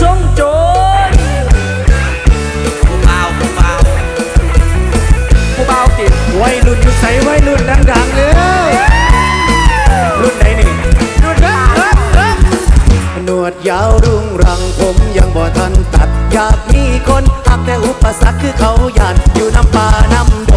ทรงโจรผู้บ่าวผู้บ่าวผู้เบาติดวัยรุ่นอยู่ใส่วัยรุ่นดังๆเลยรุ่นไหนนี่ดูนะเอ๊ะเอ๊ะหนวดยาวรุงรังผมยังบ่ทันตัด อยากมีคนหักแต่อุปสรรคคือเขายานอยู่น้ำป่าน้ำด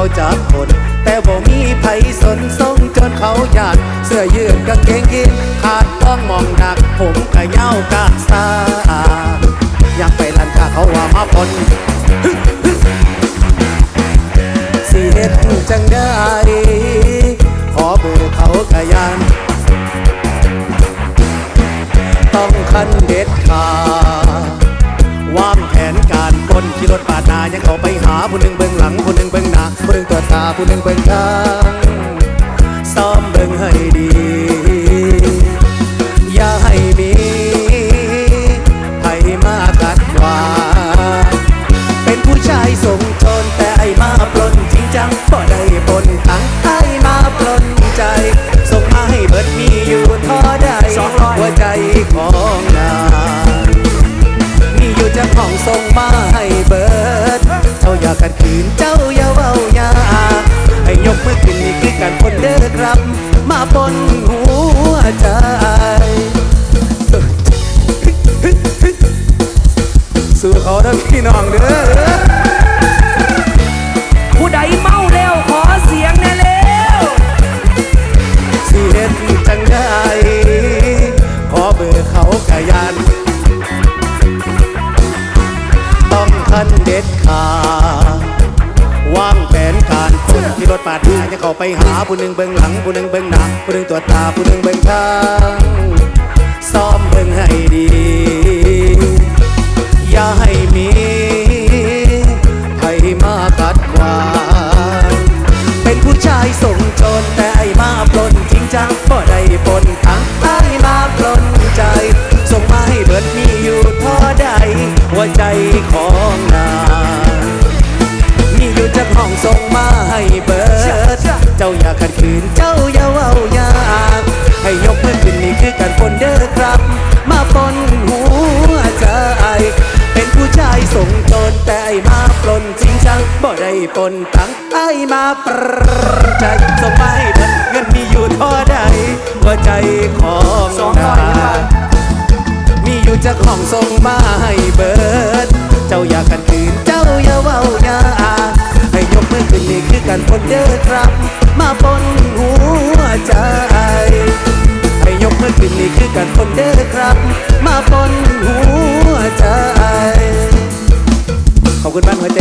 เขาจากคน แต่บ่มีไผสนส่งจนเขาหยาดเสื้อยืดกางเกงยีนขาดต้องมองหนัก ผมกะเหย้ากะซาอยากไปลันกาเขาว่ามาปนสิเฮ็ดจังได้ขอเบอร์เขากะยานต้องคันเด็ดขาด นการปล้นขี่รถปาดหน้ายังเขาไปหาผู้หนึ่งเบื้องหลังผู้หนึ่งเบื้องหน้าผู้หนึ่งตัวจตาผู้หนึ่งเบื้องข้างซ้อมเบิ่งให้ดี อย่าให้มีใครมากัดวางเป็นผู้ชายสมชนแต่ไอ้มาปล้นจริงจังก็ได้ปนทั้งไอ้มาปล้นใจ ส่งมาให้เบิดมีอยู่ท่อใดหัวใจของ มาปนหัวใจสู้เขาเด้อพี่น้องเด้อผู้ใดเมาแล้วขอเสียงแน่แล้วสิเฮ็ดจังได้ขอเบอร์เขากะยันต้องคันเด็ดขาดวางแผนการคนที่รถปาดาไปหาผู้หนึ่งเบื้องหลังผู้หนึ่งเบื้องหน้าผู้หนึ่งตัวจตาผู้หนึ่งเบื้องทางซ้อมเบิ่งให้ดี อย่าให้มีใครมากัดขวางเป็นผู้ชายส่งจนแต่ นเจ้าอย่าเว้าอย่าให้ยกมือขึ้นนี่คือการปนเด้อครับ มาปนหัวใจเป็นผู้ชายส่งโจรแต่ไอ้มาปลนจริงจังบ่ได้ปนตังไอ้มาปรใจส่งมาให้เบิดเงินมีอยู่ท่อใดหัวใจของนายมีอยู่จากห้องส่งมาให้เบิด เจ้าอยากกันคืนเจ้าอย่าเว้าอยาอาให้ยกมือขึ้นนี่คือการปนเด้อครับ มาปนหัวใจ ให้ยกมือขึ้นนี่คือการปนเด้อครับ มาปนหัวใจ ขอบคุณบ้านหัวใจ